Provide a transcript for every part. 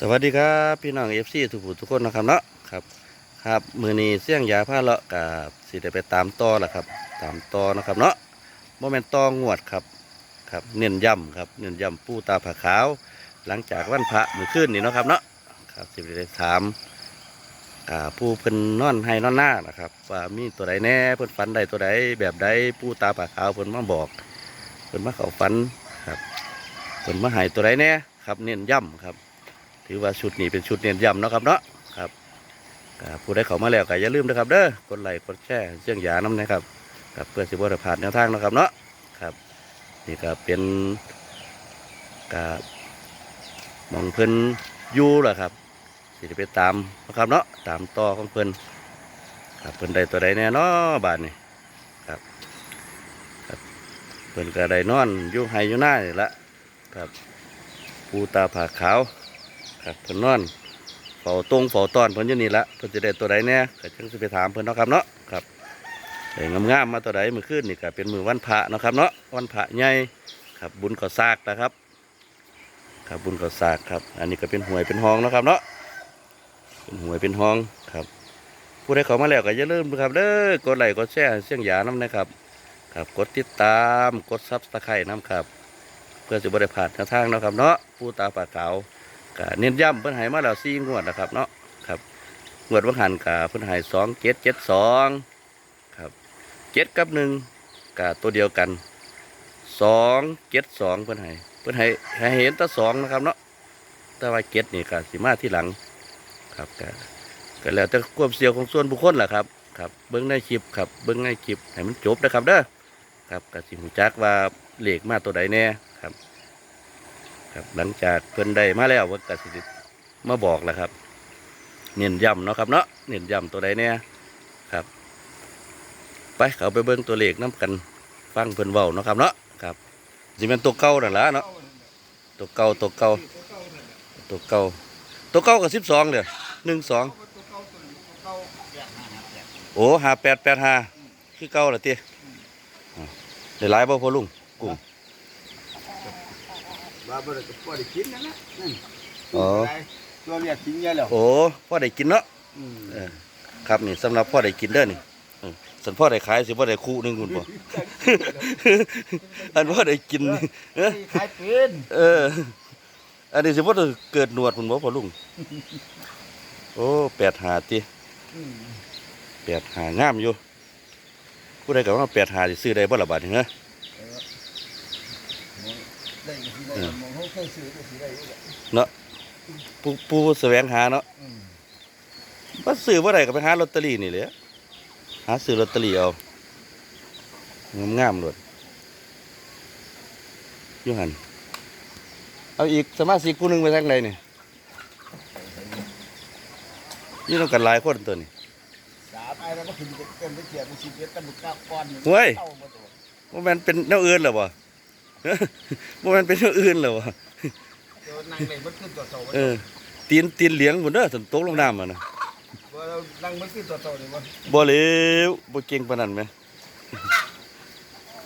สวัสดีครับพี่น้องเอฟซีทุกผู้ทุกคนนะครับเนาะครับครับมือนี้เสี่ยงยาผ้าเลาะกับสิได้ไปตามต่อแหละครับ ตามต่อนะครับเนาะโมเมนต์ต่องวดครับครับเน้นย่ำครับเน้นย่ำปูตาผาขาว หลังจากวันพระมือขึ้นนี่เนาะครับเนาะครับสิได้ถามผู้เพิ่นนอนให้นอนหน้านะครับว่ามีตัวใดแน่เพิ่นฝันใดตัวใดแบบใดปูตาผาขาวเพิ่นมาบอกเพิ่นมาเขาฝันครับเพิ่นมาหายตัวใดแน่ครับเน้นย่ำครับ ถือว่าชุดนี้เป็นชุดเน้นย้ำเนาะครับเนาะครับผู้ใดเขามาแล้วก็อย่าลืมนะครับเด้อกดไลค์กดแชร์เสียงหยาน้ำนะครับครับเพื่อสิบวัผ่านแนวทางนะครับเนาะครับนี่ก็เป็นกาหมองเพิ่นยู่แหละครับสิได้ไปตามนะครับเนาะตามต่อของเพิ่นครับเพิ่นได้ตัวใดแน่เนาะบาทนี่ครับครับเพิ่นก็ได้นอนอยู่ไฮอยู่หน้านี่ละครับปูตาผาขาว ครับเพิ่นนอนเฝ้าตรงเฝ้าตอนเพิ่นอยู่นี่ละเพิ่นจะได้ตัวใดแน่ก็จังสิไปถามเพิ่นเนาะครับเนาะครับได้งามๆมาตัวใดมื้อคืนนี่ก็เป็นมื้อวันพระเนาะครับเนาะวันพระใหญ่ครับบุญก่อซากนะครับ ครับบุญก่อซากครับ อันนี้ก็เป็นหวยเป็นห้องเนาะครับเนาะเป็นหวยเป็นห้องครับ ผู้ใดเข้ามาแล้วก็อย่าลืมนะครับเด้อกดไลค์กดแชร์เสียงหยาน้ำนะครับครับกดติดตามกดซับสไครต์น้ำครับ เพื่อจะบริพาดแนวทางนะครับเนาะผู้ตาปากขาว กเน้นย้ำเพิ่นหายมาแล้วสี่งวดนะครับเนาะครับงวดวังหันกะเพิ่นหายสองเจ็ดเจ็ดสองครับเจ็ดกับหนึ่งกะตัวเดียวกันสองเจ็ดสองเพิ่นหายเพิ่นหายให้เห็นตั้สองนะครับเนาะแต่ว่าเจ็ดนี่กะสิมาที่หลังครับกะก็แล้วแต่ความเสียวของส่วนบุคคลแหละครับครับเบิ้งในคลิปครับเบิ้งในคลิปให้มันจบนะครับเด้อครับกะสิหูจักว่าเหลขมาตัวใดแน่ ครับ หลังจากเพิ่นได้มาแล้วเพิ่นก็สิมาบอกแล้วครับ เน้นย้ำเนาะครับเนาะเน้นย้ำตัวใดเนี่ยครับ ไปเขาไปเบิ่งตัวเลขน้กันฟังเพิ่นเว้าเนาะครับเนาะครับสิเป็นตัวเก่านั่นละเนาะตัวเก่าตัวเก่าตัวเก่าตัวเก่ากับสิบสองเด้อหนึ่งสองโอ้หาแปดแปดหาคือเก่าละตีได้หลายบ่พ่อลุงกุ้ง ว่าบ่ได้ก็บ่ได้กินนั่นนะนั่นอ๋อ ตัวเรียกกินเยอะแล้วโอ้พ่อได้กินเนาะอืมเออครับนี่สำหรับพ่อได้กินเด้อนี่เออส่วนพ่อได้ขายสิพ่อได้คู่หนึงคุณพ่ออันพ่อได้กินนี่เออ ขายเป็นเออ อันนี้สิพ่อจะเกิดหนวดคุณบ่พ่อลุง โอ้แปดหาติอืมแปดหางามอยู่ผู้ใดก็ว่าแปดหาสิซื้อได้บ่ละบาทนี่ฮะ ได้ก็สิได้มอง เขาเคยซื้อก็สิได้อยู่แหละเนาะผู้ผู้แสวงหาเนาะอืมบ่ซื้อบ่ได้ก็ไปหาลอตเตอรี่นี่แหละหาซื้อลอตเตอรี่เอางามๆโลดอยู่หั่นเอาอีกสมาชิกผู้หนึงไปทางใดนี่อยู่นำกันหลายคนตัวนี้ สามไอ้แล้วก็ขึ้นเกินไปเกียร์ไปสิบเอ็ดตำบุกกาก้อนนี่เว้ย เต้ามาตัวว่ามันเป็นแนวอื่นเหรอวะว่ามันเป็นแนวอื่นเหรอวะตัวนั่งเล่นมันขึ้นตัวโตเออ ตีนตีนเหลียงหมดเด้อสันตกลงน้ำอะนะบ่เรานั่งมันขึ้นตัวโตนี่บ่บ่เหลวบ่เก่งปานนั้นไหม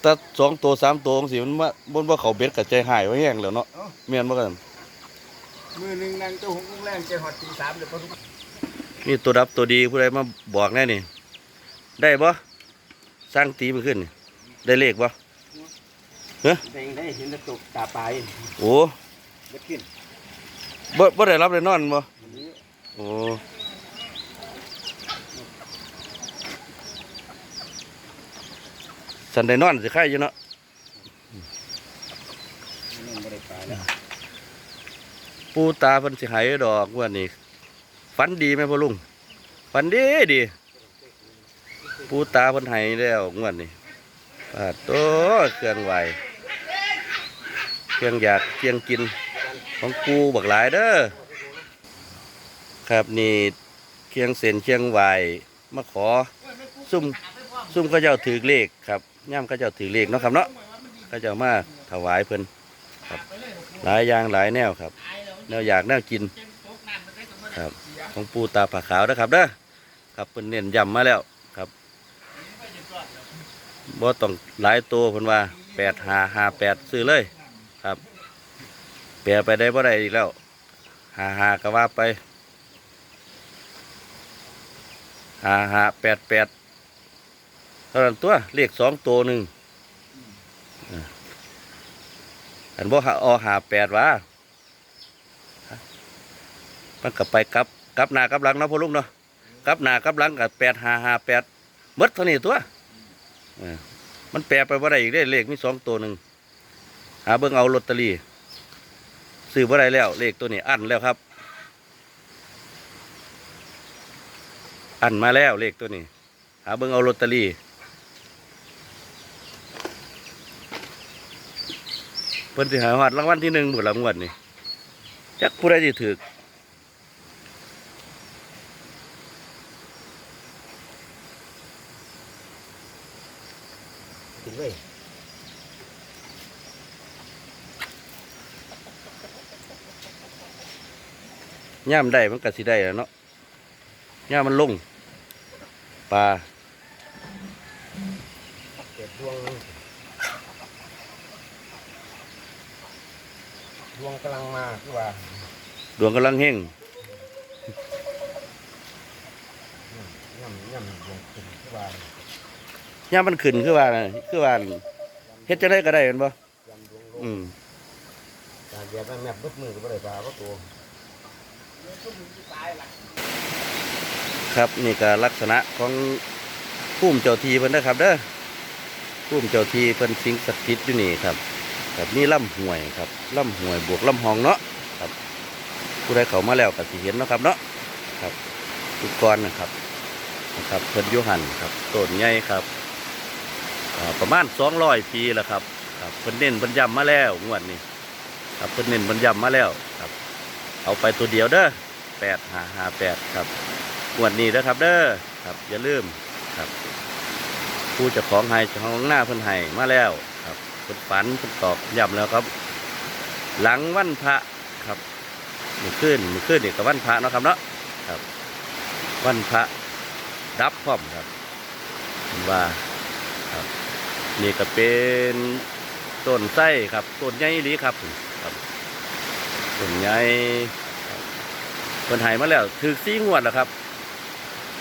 แต่สองตัวสามตัวสิมันมาบนว่าเขาเบ็ดกับใจหายไว้แห้งแล้วเนาะแม่นบ่กันมือหนึงนั่งเจ้าหงกุ้งแรงใจหอดตีสามเดี๋ยวพอทุกมีตัวรับตัวดีผู้ใดมาบอกแน่นี่ ได้บ่สร้างตีมันขึ้นนี่ได้เลขบ่ ได้ได้เห็นตะตกตาปลายโอ้บ่ขึ้นบ่บ่ได้รับได้นอนบ่โอ้สันได้นอนสิใครอยู่เนาะนั่นบ่ได้ปลาแล้วปูตาเพิ่นสิใหายดอกงว่านี่ฝันดีไหมพ่อลุงฝันดีดีปูตาเพิ่นใหายแล้วงวดนี้ปาดโตเครื่องไหวเครื่องอยากเครื่องกินของปูบักหลายเด้อครับนี่เครื่องเส้นเครื่องไหวมาขอซุ่มซุ่มเขาเจ้าถือเลขครับย่ำเขาเจ้าถือเลขเนาะครับเนาะเขาเจ้ามาถวายเพิ่นครับ หลายอย่างหลายแนวครับ แนวอยากแนวกินครับของปูตาผาขาวนะครับเด้อครับเพิ่นเน้นย้ำมาแล้วครับบ่ต้องหลายตัวเพิ่นว่าแปดหาหาแปดซื้อเลย แปลไปได้บ่ได้อีกแล้ว หาหาก็ว่าไป หาหาแปดแปดเท่านั้นตัวเลขสองตัวหนึ่งอันบ่หาอหาแปดวะมันกลับไปกลับกลับหน้ากลับหลังเนาะพ่อลุงเนาะกลับหน้ากลับหลังกับแปดหาหาแปดมดเท่านี้ตัวมันแปลไปว่าได้อีกได้เลขมีสองตัวหนึ่งหาเบิ่งเอาลอตเตอรี่ ซื้อว่ได้แล้ว เลขตัวนี้อันแล้วครับ อันมาแล้วเลขตัวนี้ หาเบิ่งเอาลอตเตอรี่เพิ่นสิหาฮอดรางวัลที่หนึ่งหมดละงวดนี่จักผู้ใดสิถือถึงเลย ย่ามได้มันก็สิได้แหล้วเนาะย่ามมันลงปลาเกิดดวงดวงกำลังมาคือว่าดวงกำลังเฮงย่ำย่ำดวงขึ้นคือว่าย่ามมันขึ้นคือว่าน่ะคือว่าเฮ็ดจะได้ก็ได้แม่นบ่ย่ำดวงลงอืมการเดียบแมบเบิดมือก็บ่ได้ปลาก็ตัว ครับนี่ก็ลักษณะของภูมิเจ้าทีเพิ่นนะครับเด้อภูมิเจ้าทีเพิ่นสิงสถิตอยู่นี่ครับครับนี่ลำห้วยครับล่ำห้วยบวกล่ำหองเนาะครับ ผู้ใดเขามาแล้วก็สิเห็นเนาะครับเนาะครับทุปกกอนนะครับนะครับเพิ่นยูหันครับต้นใหญ่ครับประมาณ200ปีแล้วครับครับเพิ่นเน้นเพิ่นย้ำมาแล้วงวดนี้ครับเพิ่นเน้นเพิ่นย้ำมาแล้วครับ เอาไปตัวเดียวเด้อ8558ครับงวดนี้นะครับเด้อครับอย่าลืมครับ ผู้จ้าของให้จ้าของหน้าเพิ่นให้มาแล้วครับเพิ่นฝันเพิ่นตอกย้ำแล้วครับ หลังวันพระครับมือขึ้นมือขึ้นนี่กับวันพระเนาะครับเนาะครับ วันพระดับพร้อมครับเพิ่นว่าครับ นี่ก็เป็นต้นไส้ครับต้นใหญ่หลีครับครับ ต้นใหญ่ครับเพิ่นให้มาแล้วถือซีงวดแล้วครับ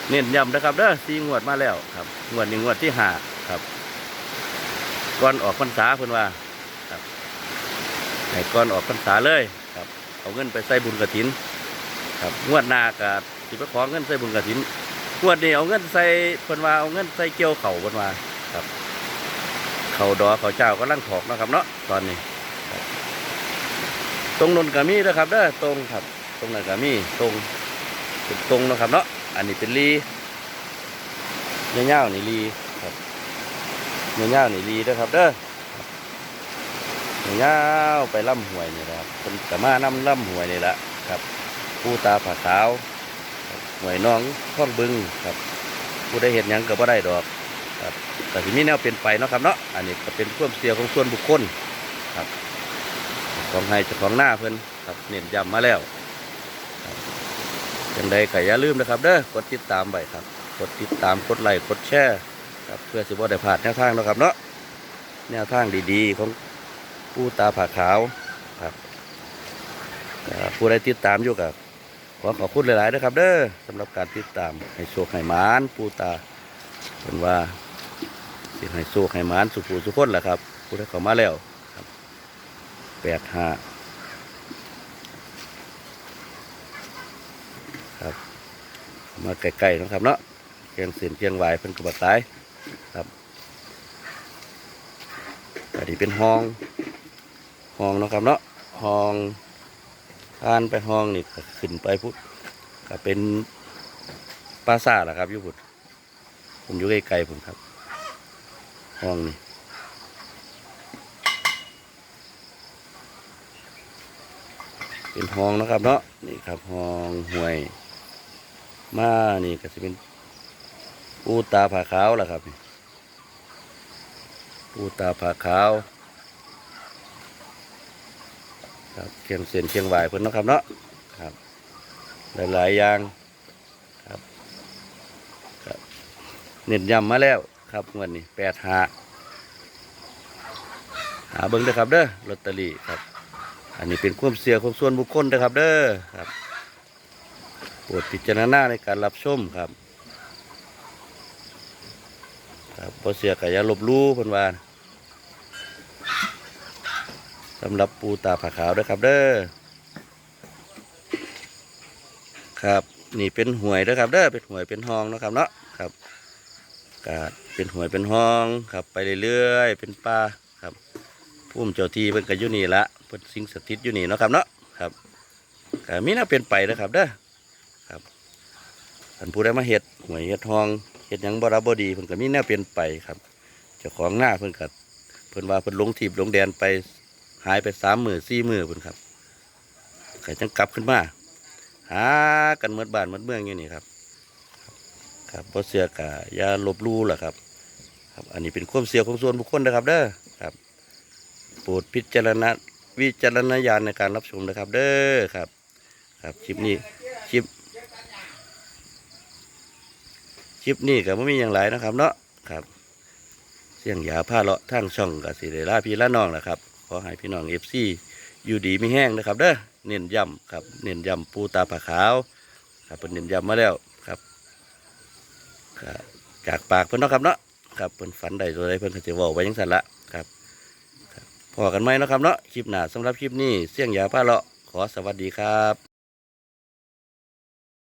เน้นย้ำนะครับเด้อซีงวดมาแล้วครับ งวดหนี้งงวดที่หาครับก่อนออกพรรษาเพิ่นว่าครับให้ก่อนออกพรรษาเลยครับ เอาเงินไปใส่บุญกระถิน ครับงวดหน้าก็สิไปขอเงินใส่บุญกระถินงวดนี้เอาเงินใส่เพิ่นว่าเอาเงินใส่เกี่ยวเข่าเพิ่นว่าครับ เข่าดอเข่าเจ้าก็ลังถอกนะครับเนาะตอนนี้ครับ ตรงนนกามีนะครับเด้อตรงครับ ตรงนนกามีตรงเป็นตรงนะครับเนาะอันนี้เป็นลีเงี้ยวๆนี่ลีครับเงี้ยวๆนี่ลีนะครับเด้อเงี้ยวไปล่ำหวยนี่แหละครับเป็นกะมาน้ำล่ำหวยนี่แหละครับผู้ตาผาขาวหวยน้องข้องบึงครับผู้ได้เห็นยังก็บ่ได้ดอกครับแต่ที่มีแนวเป็นไปเนาะครับเนาะอันนี้ก็เป็นความเสียของส่วนบุคคลครับ ของให้เจ้าของหน้าเพิ่นครับเน้นย้ำมาแล้วยังใดก็อย่าลืมนะครับเด้อกดติดตามไปครับ กดติดตามกดไลค์กดแชร์ครับเพื่อสิบ่ได้พลาดแนวทางนะครับเนาะแนวทางดีๆ ของผู้ตาผาขาวครับผู้ใดติดตามอยู่กับขอขอบคุณหลายๆนะครับ เด้อสำหรับการติดตามให้โชคให้หมานผู้ตาเป็นว่าสิให้โชคให้หมานสุขูสุขคนแหละครับผู้ใดเข้ามาแล้ว แปดห้ามาใกล้ๆนะครับเนาะเคียงเสียนเคียงไหวเป็นกระบะตายครับอันนี้เป็นห้อง ห้องนะครับเนาะห้องทานไปห้องนี่ขึ้นไปพุทธก็เป็นปราสาทแหละครับยุพุทธผมอยู่ใกล้ๆผมครับ ห้องนี่ เป็นห้องนะครับเนาะนี่ครับห้องห่วยมานี่ก็จะเป็นปูตาผาขาวล่ะครับปูตาผาขาวครับเคียงเส้นเคียงไหวเพิ่อนนะครับเนาะครับ หลายๆอย่างครับครับเน้นย้ำมาแล้วครับวันนี้แปดหาหาเบิ้งเด้อครับเด้อลอตเตอรี่ครับ อันนี้เป็นความเสียของส่วนบุคคลนะครับเด้อครับโปรดพิจารณาในการรับชมครับ ครับบ่เสียก็อย่าลบลู่พิ่นว่าสำหรับปูตาผาขาวเด้อครับเด้อครับนี่เป็นหวยเด้อครับเด้อเป็นหวยเป็นห้องนะครับเนาะครับก็เป็นหวยเป็นห้องครับ ไปเรื่อยๆเป็นป่าครับพุ่มเจ้าที่เพิ่นก็อยู่นี่ละ พิ่นสิงสถิตอยู่นี่เนาะครับเนาะครับก็มีน่าเป็นไปเด้อครับเด้อครับท่านผู้ใดมาเฮ็ดหวยเฮ็ดห้องเฮ็ดยังบรับบดีเพิ่นก็มีแนวเปลี่ยนไปครับเจ้าของหน้าเพิ่นก็เพิ่นว่าเพิ่นลงทีบลงแดนไปหายไปสามมือสี่มือเพิ่นครับก็จังกลับขึ้นมาหากันหมดบ้านหมดเมืองอยู่นี่ครับ ครับบ่เชื่อก็อย่าลบลู่ล่ะครับ ครับ อันนี้เป็นความเชื่อของส่วนบุคคลนะครับเด้อครับโปรดพิจารณา วิจารณญาณในการรับชมนะครับ เด้อครับ ครับคลิปนี้คลิปคลิปนี้ก็ไม่มีอย่างไรนะครับ เนาะครับเสียงยาผ้าเลาะทางช่องกับสิเดล่าพี่ละน้องนะครับขอให้พี่น้องเอฟซีอยู่ดีไม่แห้งนะครับ เด้อเน้นย้ำครับเน้นย้ำปูตาผาขาว ครับเป็นเน้นย้ำมาแล้วครับก็จากปากเพิ่นเนาะครับเนาะครับเพิ่นฝันใดตัวใดเพิ่นก็จะว้าไว้ยังสั่นละ พอกันไหมนะครับเนาะคลิปหน้าสำหรับคลิปนี้เสี่ยงยาผ้าเลาะขอสวัสดีครับ